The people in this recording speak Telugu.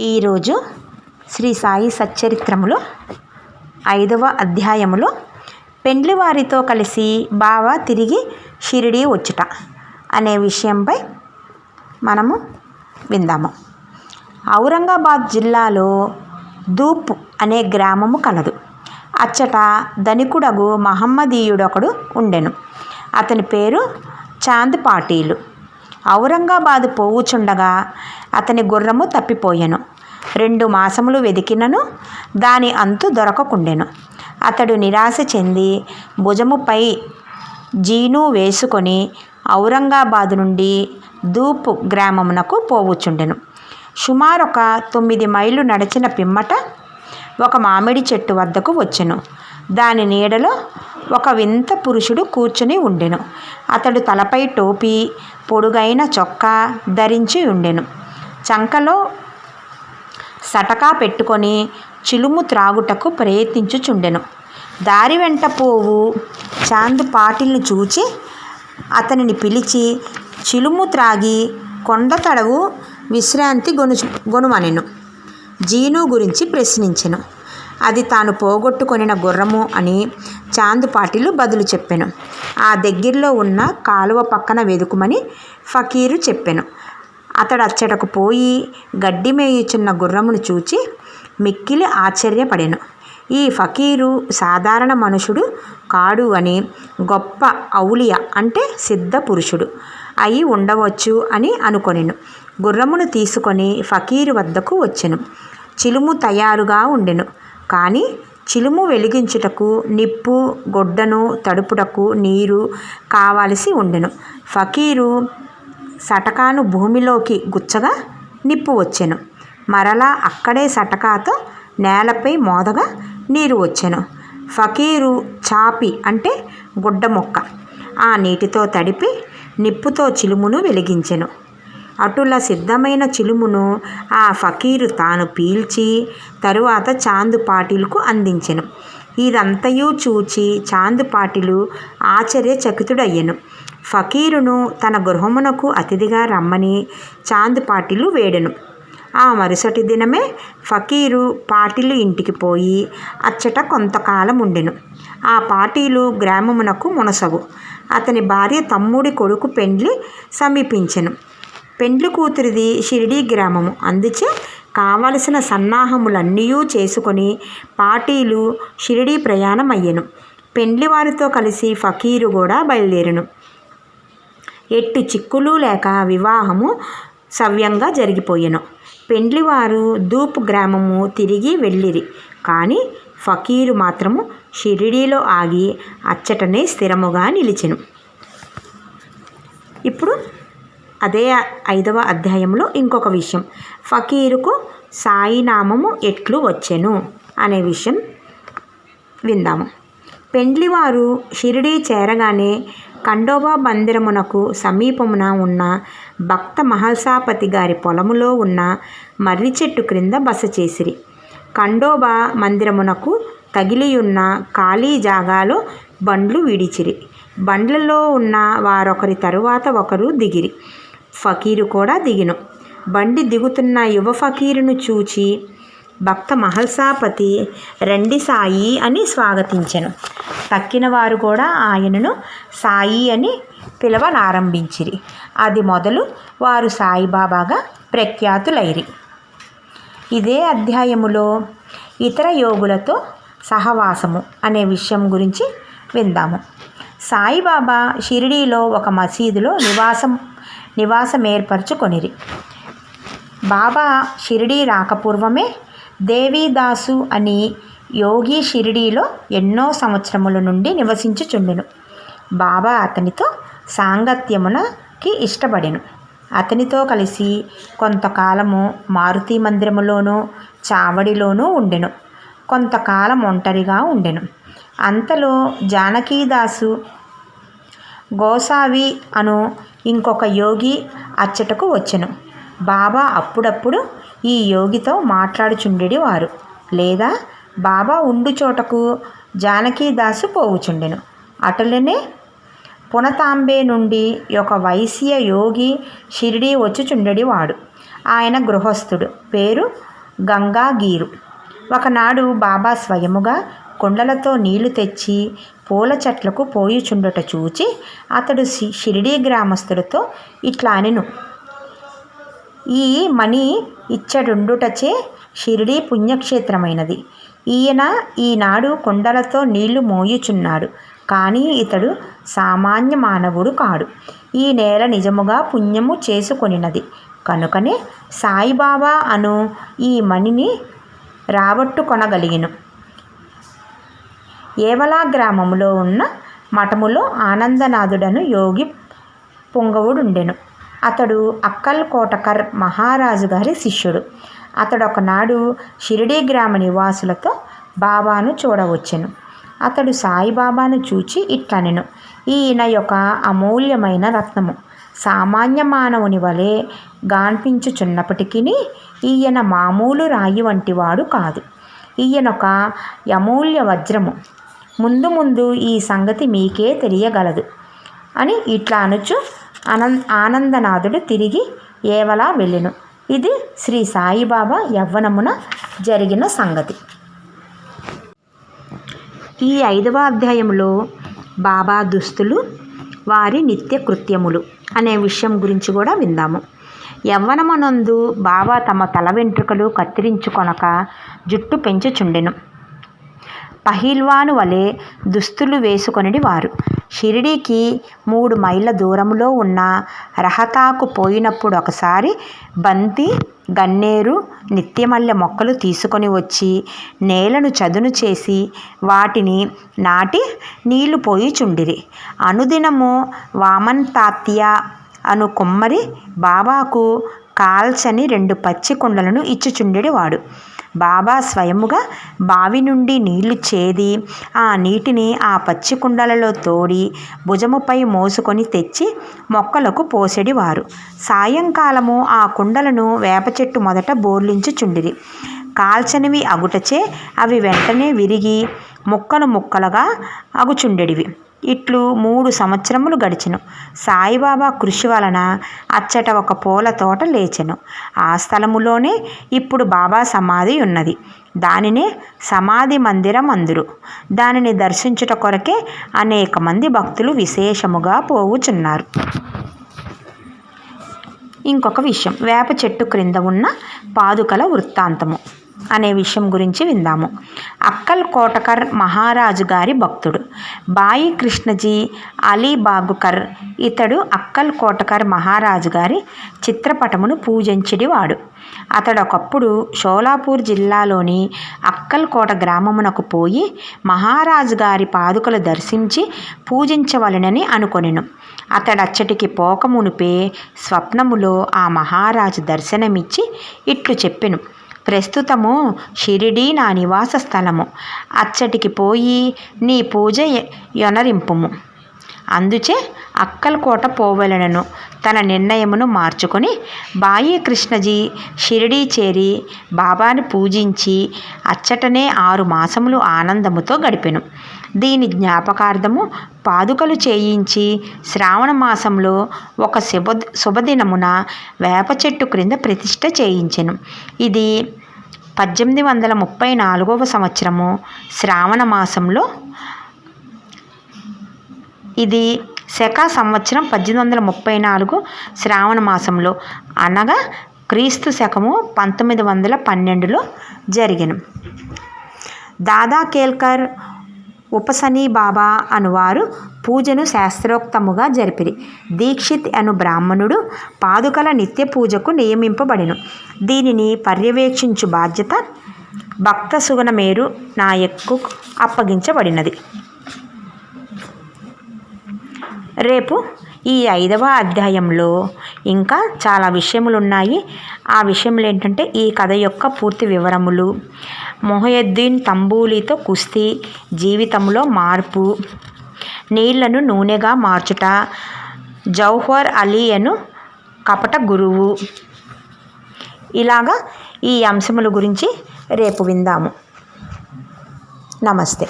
ఈరోజు శ్రీ సాయి సచ్చరిత్రములో ఐదవ అధ్యాయములో పెండ్లివారితో కలిసి బావ తిరిగి షిరిడి వచ్చుట అనే విషయంపై మనము విందాము. ఔరంగాబాద్ జిల్లాలో దూప్ అనే గ్రామము కలదు. అచ్చట ధనికుడగు మహమ్మదీయుడొకడు ఉండెను. అతని పేరు చాంద్ పాటీలు. ఔరంగాబాద్ పోవుచుండగా అతని గుర్రము తప్పిపోయెను. రెండు మాసములు వెదికినను దాని అంతు దొరకకుండెను. అతడు నిరాశ చెంది భుజముపై జీను వేసుకొని ఔరంగాబాదు నుండి దూపు గ్రామమునకు పోవుచుండెను. సుమారొక తొమ్మిది మైళ్ళు నడిచిన పిమ్మట ఒక మామిడి చెట్టు వద్దకు వచ్చెను. దాని నీడలో ఒక వింత పురుషుడు కూర్చుని ఉండెను. అతడు తలపై టోపీ పొడుగైన చొక్కా ధరించి ఉండెను. చంకలో సటకా పెట్టుకొని చిలుము త్రాగుటకు ప్రయత్నించుచుండెను. దారి వెంట పోవు చాంద్ పాటిల్ని చూచి అతనిని పిలిచి చిలుము త్రాగి కొండ తడవు విశ్రాంతి గొను గొనుమనెను. జీను గురించి ప్రశ్నించెను. అది తాను పోగొట్టుకొనిన గుర్రము అని చాందు పాటిలు బదులు చెప్పెను. ఆ దగ్గరలో ఉన్న కాలువ పక్కన వెదుకుమని ఫకీరు చెప్పెను. అతడు అచ్చటకు పోయి గడ్డి మేయుచున్న గుర్రమును చూచి మిక్కిలి ఆశ్చర్యపడెను. ఈ ఫకీరు సాధారణ మనుషుడు కాడు అని గొప్ప ఔలియ అంటే సిద్ధ పురుషుడు. అయి ఉండవచ్చు అని అనుకొనెను. గుర్రమును తీసుకొని ఫకీరు వద్దకు వచ్చెను. చిలుము తయారుగా ఉండెను. కానీ చిలుము వెలిగించుటకు నిప్పు గొడ్డను తడుపుటకు నీరు కావలసి ఉండెను. ఫకీరు సటకాను భూమిలోకి గుచ్చగా నిప్పు వచ్చెను. మరలా అక్కడే సటకాతో నేలపై మోదగా నీరు వచ్చెను. ఫకీరు చాపి అంటే గుడ్డ మొక్క ఆ నీటితో తడిపి నిప్పుతో చిలుమును వెలిగించెను. అటుల సిద్ధమైన చిలుమును ఆ ఫకీరు తాను పీల్చి తరువాత చాందు పాటిల్కు అందించెను. ఇదంతయు చూచి చాందు పాటిలు ఆశ్చర్యచకితుడయ్యను. ఫకీరును తన గృహమునకు అతిథిగా రమ్మని చాందు పాటిలు వేడెను. ఆ మరుసటి దినమే ఫకీరు పాటిలు ఇంటికి పోయి అచ్చట కొంతకాలం ఉండెను ఆ పాటీలు గ్రామమునకు మునసగు అతని భార్య తమ్ముడి కొడుకు పెండ్లి సమీపించెను. పెండ్లి కూతురిది షిరిడీ గ్రామము. అందుచే కావలసిన సన్నాహములన్నీ చేసుకొని పాటీలు షిరిడీ ప్రయాణం అయ్యెను పెండ్లివారితో కలిసి ఫకీరు కూడా బయలుదేరును. ఎట్టి చిక్కులు లేక వివాహము సవ్యంగా జరిగిపోయెను. పెండ్లివారు దూప్ గ్రామము తిరిగి వెళ్ళిరి. కానీ ఫకీరు మాత్రము షిరిడీలో ఆగి అచ్చటనే స్థిరముగా నిలిచెను. ఇప్పుడు అదే ఐదవ అధ్యాయంలో ఇంకొక విషయం. ఫకీరుకు సాయినామము ఎట్లు వచ్చెను అనే విషయం విందాము. పెండ్లివారు షిరిడీ చేరగానే ఖండోబా మందిరమునకు సమీపమున ఉన్న భక్త మహల్సాపతి గారి పొలములో ఉన్న మర్రి చెట్టు క్రింద బస చేసిరి. ఖండోబా మందిరమునకు తగిలియున్న ఖాళీ జాగాలో బండ్లు విడిచిరి. బండ్లలో ఉన్న వారొకరి తరువాత ఒకరు దిగిరి. ఫకీరు కూడా దిగిను. బండి దిగుతున్న యువ ఫకీరును చూచి భక్త మహల్సాపతి రండి సాయి అని స్వాగతించెను. తక్కిన వారు కూడా ఆయనను సాయి అని పిలవనారంభించిరి. అది మొదలు వారు సాయిబాబాగా ప్రఖ్యాతులైరి. ఇదే అధ్యాయములో ఇతర యోగులతో సహవాసము అనే విషయం గురించి విందాము. సాయిబాబా షిరిడీలో ఒక మసీదులో నివాసం నివాసం ఏర్పరచుకొనిరి బాబా షిరిడీ రాకపూర్వమే దేవీదాసు అని యోగి షిరిడీలో ఎన్నో సంవత్సరముల నుండి నివసించుచుండెను. బాబా అతనితో సాంగత్యమునకి ఇష్టపడెను. అతనితో కలిసి కొంతకాలము మారుతి మందిరములోనూ చావడిలోనూ ఉండెను. కొంతకాలం ఒంటరిగా ఉండెను. అంతలో జానకీదాసు గోసావి అను ఇంకొక యోగి అచ్చటకు వచ్చెను. బాబా అప్పుడప్పుడు ఈ యోగితో మాట్లాడుచుండెడి వారు. లేదా బాబా ఉండు చోటకు జానకీదాసు పోవుచుండెను. అటులనే పునతాంబే నుండి ఒక వైశ్య యోగి షిరిడీ వచ్చుచుండెడి వాడు. ఆయన గృహస్థుడు. పేరు గంగాగీరు. ఒకనాడు బాబా స్వయముగా కుండలతో నీళ్ళు తెచ్చి పూల చెట్లకు పోయుచుండుట చూచి అతడు షిరిడీ గ్రామస్తులతో ఇట్లా అనెను. ఈ మణి ఇచ్చడుండుటచే షిరిడీ పుణ్యక్షేత్రమైనది. ఈయన ఈనాడు కుండలతో నీళ్ళు మోయుచున్నాడు. కానీ ఇతడు సామాన్య మానవుడు కాడు. ఈ నేల నిజముగా పుణ్యము చేసుకొనినది. కనుకనే సాయిబాబా అను ఈ మణిని రాబట్టుకొనగలిగిను ఏవలా గ్రామములో ఉన్న మఠములో ఆనందనాథుడను యోగి పుంగవుడుండెను. అతడు అక్కల్ కోటకర్ మహారాజు గారి శిష్యుడు. అతడు ఒకనాడు షిరిడీ గ్రామ నివాసులతో బాబాను చూడవచ్చెను. అతడు సాయిబాబాను చూచి ఇట్లనెను. ఈయన యొక్క అమూల్యమైన రత్నము. సామాన్య మానవుని వలె గాన్పించుచున్నప్పటికీ ఈయన మామూలు రాయి వంటివాడు కాదు. ఈయనొక అమూల్య వజ్రము. ముందు ముందు ఈ సంగతి మీకే తెలియగలదు. అని ఇట్లా అనుచు అనంద ఆనందనాథుడు తిరిగి ఏవలా వెళ్ళెను. ఇది శ్రీ సాయిబాబా యవ్వనమున జరిగిన సంగతి. ఈ ఐదవ అధ్యాయంలో బాబా దుస్తులు వారి నిత్య కృత్యములు అనే విషయం గురించి కూడా విందాము. యవ్వనమనందు బాబా తమ తల వెంట్రుకలు కత్తిరించుకొనక జుట్టు పెంచుచుండెను. పహిల్వాను వలె దుస్తులు వేసుకొనిడి వారు. షిరిడీకి మూడు మైళ్ళ దూరంలో ఉన్న రహతాకు పోయినప్పుడు ఒకసారి బంతి గన్నేరు నిత్యమల్లె మొక్కలు తీసుకొని వచ్చి నేలను చదును చేసి వాటిని నాటి నీళ్ళు పోయి చుండిరి. అనుదినము వామన్ తాత్య అను కుమ్మరి బాబాకు కాల్చని రెండు పచ్చి కుండలను ఇచ్చుచుండెడివాడు బాబా స్వయముగా బావి నుండి నీళ్ళు చేది ఆ నీటిని ఆ పచ్చి కుండలలో తోడి భుజముపై మోసుకొని తెచ్చి మొక్కలకు పోసెడివారు. సాయంకాలము ఆ కుండలను వేప చెట్టు మొదట బోర్లించుచుండిరి. కాల్చనివి అగుటచే అవి వెంటనే విరిగి ముక్కలు ముక్కలుగా అగుచుండెడివి. ఇట్లు మూడు సంవత్సరములు గడిచెను. సాయిబాబా కృషి వలన అచ్చట ఒక పూల తోట లేచెను. ఆ స్థలములోనే ఇప్పుడు బాబా సమాధి ఉన్నది. దానినే సమాధి మందిరం అందురు. దానిని దర్శించుట కొరకే అనేక మంది భక్తులు విశేషముగా పోవుచున్నారు. ఇంకొక విషయం. వేప చెట్టు క్రింద ఉన్న పాదుకల వృత్తాంతము. అనే విషయం గురించి విందాము. అక్కల్ కోటకర్ మహారాజు గారి భక్తుడు. బాయి కృష్ణజీ అలీ బాగుకర్ ఇతడు అక్కల్ కోటకర్ మహారాజు గారి చిత్రపటమును పూజించిడివాడు. అతడు ఒకప్పుడు షోలాపూర్ జిల్లాలోని అక్కల్కోట గ్రామమునకు పోయి మహారాజు గారి పాదుకలు దర్శించి పూజించవలనని అనుకొనెను. అతడచ్చటికి పోకమునుపే స్వప్నములో ఆ మహారాజు దర్శనమిచ్చి ఇట్లు చెప్పెను. ప్రస్తుతము షిరిడీ నా నివాస స్థలము. అచ్చటికి పోయి నీ పూజ యొనరింపుము అందుచే అక్కలకోట పోవలనను. తన నిర్ణయమును మార్చుకొని బాయి కృష్ణజీ షిరిడీ చేరి బాబాను పూజించి అచ్చటనే ఆరు మాసములు ఆనందముతో గడిపెను. దీని జ్ఞాపకార్థము పాదుకలు చేయించి శ్రావణ మాసంలో ఒక శుభ శుభదినమున వేప చెట్టు క్రింద ప్రతిష్ట చేయించెను. ఇది పద్దెనిమిది వందల ముప్పై నాలుగవ సంవత్సరము శ్రావణ మాసంలో. ఇది శక సంవత్సరం పద్దెనిమిది వందల ముప్పై నాలుగు శ్రావణ మాసంలో. అనగా క్రీస్తు శకము పంతొమ్మిది వందల పన్నెండులో జరిగిన. దాదా కేల్కర్ ఉపసనీ బాబా అనువారు పూజను శాస్త్రోక్తముగా జరిపిరి. దీక్షిత్ అను బ్రాహ్మణుడు పాదుకల నిత్య పూజకు నియమింపబడిను. దీనిని పర్యవేక్షించు బాధ్యత భక్త సుగనమేరు నాయక్కు అప్పగించబడినది. రేపు ఈ ఐదవ అధ్యాయంలో ఇంకా చాలా విషయములు ఉన్నాయి ఆ విషయములు ఏంటంటే ఈ కథ యొక్క పూర్తి వివరములు. మొహయద్దీన్ తంబూలీతో కుస్తీ జీవితంలో మార్పు నీళ్ళను నూనెగా మార్చుట జౌహర్ అలీ అను కపట గురువు. ఇలాగా ఈ అంశముల గురించి రేపు విందాము. నమస్తే.